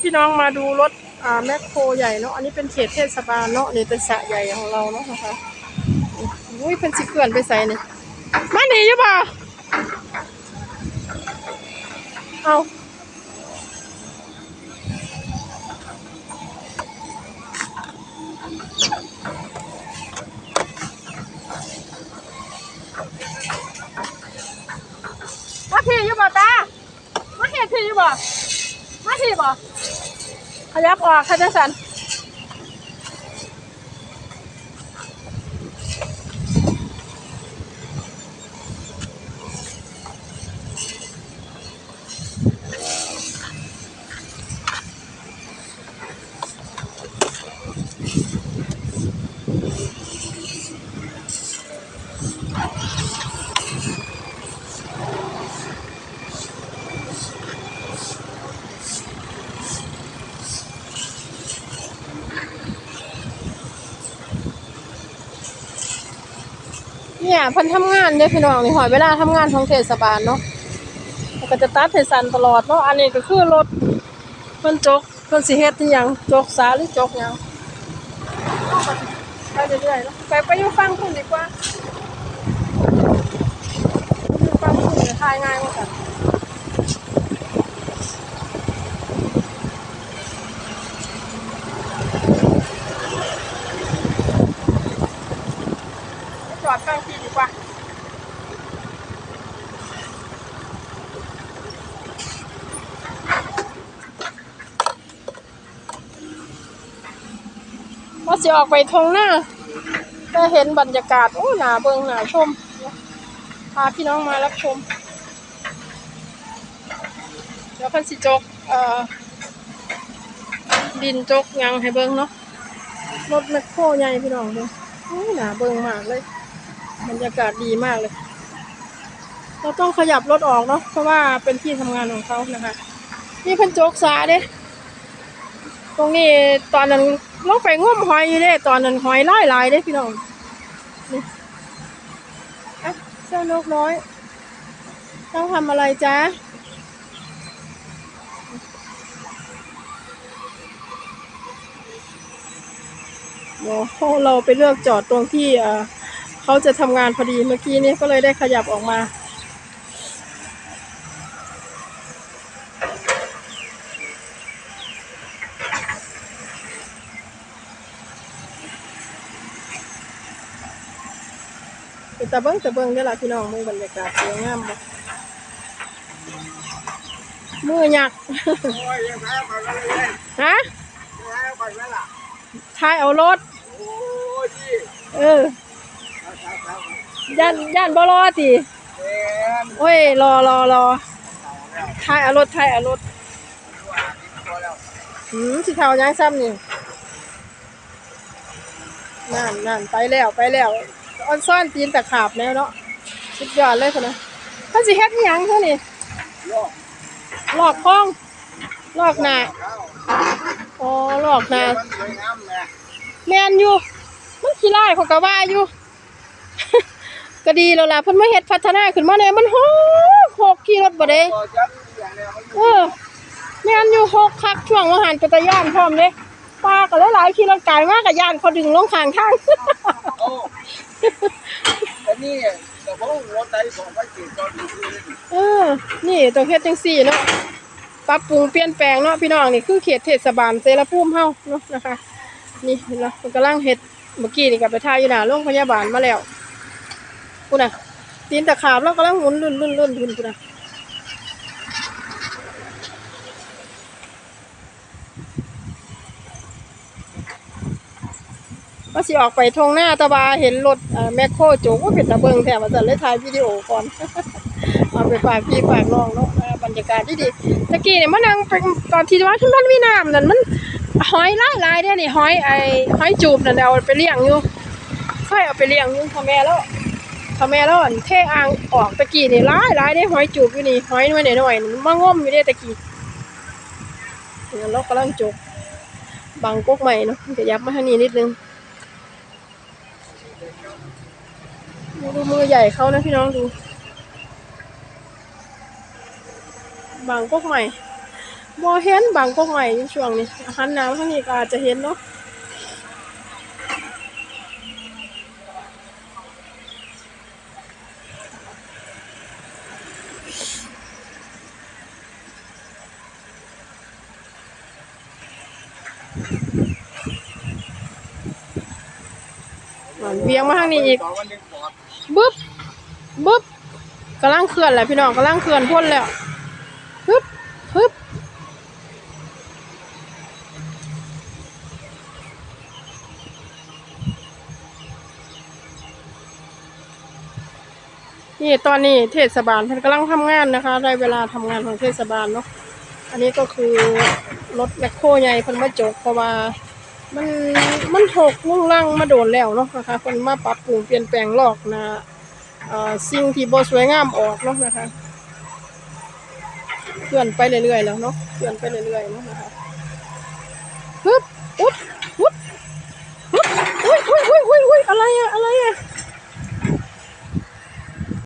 พี่น้องมาดูรถอ่าแมคโครใหญ่เนาะ อันนี้เป็นเขตเทศบาลเนาะนี่เป็นสระใหญ่ของเราเนาะนะคะอุ้ยเป็นสิเกลื่อนไปใส่นี่มาหนีอยู่ป่ะเอามาพี่อยู่ป่ตามาเห็ดพี่อยู่ป่ะมาพี่ป่ขยับออกค่ะจังสัน เนี่ยเพันทำงานเนี่ยพี่น้องนี่หอยเวลาทำงานของเทศบาลเนาะแล้วก็จะตัดให้สันตลอดเนาะอันนี้ก็คือรถเพิ่นจกเพิ่นสิเฮ็ดที่หยังจกสาหรือจกหยังไปเรื่อยๆเนาะไปไปอยู่ฟังคุณดีกว่าอยู่ฟังคุณจะทายง่ายกว่ากัน อดฟังพี่ดีกว่าว่าสิออกไปทงหน้าก็เห็นบรรยากาศ โอ้หนาเบิงหนาชม พาพี่น้องมารับชมเดี๋ยวพันสิจก เอ่อ ดินจกยังให้เบิงเนาะ รถแมคโครใหญ่พี่น้องเบิงโอ้หนาเบิงมากเลย บรรยากาศดีมากเลย เราต้องขยับรถออกเนาะเพราะว่าเป็นที่ทำงานของเขานะคะ นี่เพิ่นจกสาเด้ตรงนี้ตอนนั้นลงไปงมหอยอยู่เด้ตอนนั้นหอยหลายลายเด้พี่น้องนี่อะเจ้านกน้อย ต้องทำอะไรจ๊ะโอ้เราไปเลือกจอดตรงที่อ่อ เขาจะทำงานพอดีเมื่อกี้นี้ก็เลยได้ขยับออกมาเป็นตะเบิ้งตะเบิ้งได้อละพี่น้องมือบรรยากาศสวยงามบ่มือหยักโอ้ยยังแพ้ไปแล้วเลยฮะแพ้ไปแล้วล่ะทายเอารถโอ้ยพี่เออ ครับครับครับ ย่านย่านบ่รอติเอ็นโอ้ยรอรอรอเอาแล้วทายเอารถทายเอารถตัวนี้ตัวแล้วหืมสิเท่ายังซ้ำนี่นั่นนั่นไปแล้วไปแล้วออนซ่อนตีนตะขาบแล้วเนาะสุดยอดเลยคนนะเพิ่นสิเฮ็ดอิหยังเท่านี่โยกลอกคลองลอกหน้าเข้าอ๋อลอกหน้ามันสวยงามเลยแม่นอยู่มันขี้ไล่เขาก็ว่าอยู่ ก็ดีแล้วล่ะเพิ่นมาเฮ็ดพัฒนาขึ้นมาแน่มันหกหกขี่รถบ่ได้ตัวจับอย่างเนี้ยมันเออแม่นอยู่หกคักช่วงว่าหันไปตะย่านพร้อมเด้ป้าก็หลายๆขี่รถกายมากก็ย่านเขาดึงลงข้างทางอ้อันนี้แต่พวกรถไถของพระจิตรจอดอยู่ที่นี่เออ นี่ต้องเฮ็ดจังซี่เนาะปรับปรุงเปลี่ยนแปลงเนาะพี่น้องนี่คือเขตเทศบาลเสรภูมิเฮาเนาะนะคะ นี่เห็นาะมันกำลังเฮ็ดเมื่อกี้นี่ก็ไปถ่ายอยู่หน้าโรงพยาบาลมาแล้ว พุ่นน่ะตีนตะขาบแล้วกำลังหมุนลื่นลื่นลื่นลื่นพุ่นน่ะว่าสิออกไปทงหน้าตะบาเห็นรถแมคโครโจกว่าเป็นตะเบิงแถมมาสั่นเลยถ่ายวิดีโอก่อนเอาไปฝากพี่ฝากน้องเนาะบรรยากาศที่ดีตะกี้เนี่ยมันนั่งเป็นตอนที่ว่าขึ้นมันมีน้ำนั่นมันหอยลายลายๆเด้อนี่หอยไอ้หอยจูบนั่นเอาไปเลี้ยงอยู่ค่อยเอาไปเลี้ยงอยู่พ่อแม่แล้ว พ่อแม่แล้วอั่นเทอ่างออกตะกี้นี่หลายหลายได้หอยจูบอยู่นี่หอยน้อยหน่อยๆมันมางมอยู่เด้ตะกี้เนี่ยเรากำลังจกบังกกใหม่เนาะจะยับมาทางนี้นิดนึงดูมือใหญ่เขานะพี่น้องดูบางกกใหม่บ่เห็นบางก็ใหม่ช่วงนี้หันหน้ามาทางนี้ก็อาจจะเห็นเนาะ เวียงมาทางนี้อีกบึ๊บบึ๊บกำลังเคลื่อนแหละพี่น้องกำลังเคลื่อนพ่นแล้วฮึบฮึบนี่ตอนนี้เทศบาลเพิ่นกำลังทำงานนะคะ ได้เวลาทำงานของเทศบาลเนาะอันนี้ก็คือ รถแมคโครใหญ่เพิ่นมาจกเพราะว่ามันมันหกลุ่งลังมาโดนแล้วเนาะนะคะเพิ่นมาปรับปรุงเปลี่ยนแปลงลอกนะสิ่งที่บ่สวยงามออกเนาะนะคะเคลื่อนไปเรื่อยๆแล้วเนาะเคลื่อนไปเรื่อยๆเนาะนะคะปึ๊บอุ๊บอุ๊บอุ๊บอุ๊ยอุ้ยอุ้ยอุ้ยอะไรอะอะไรอะ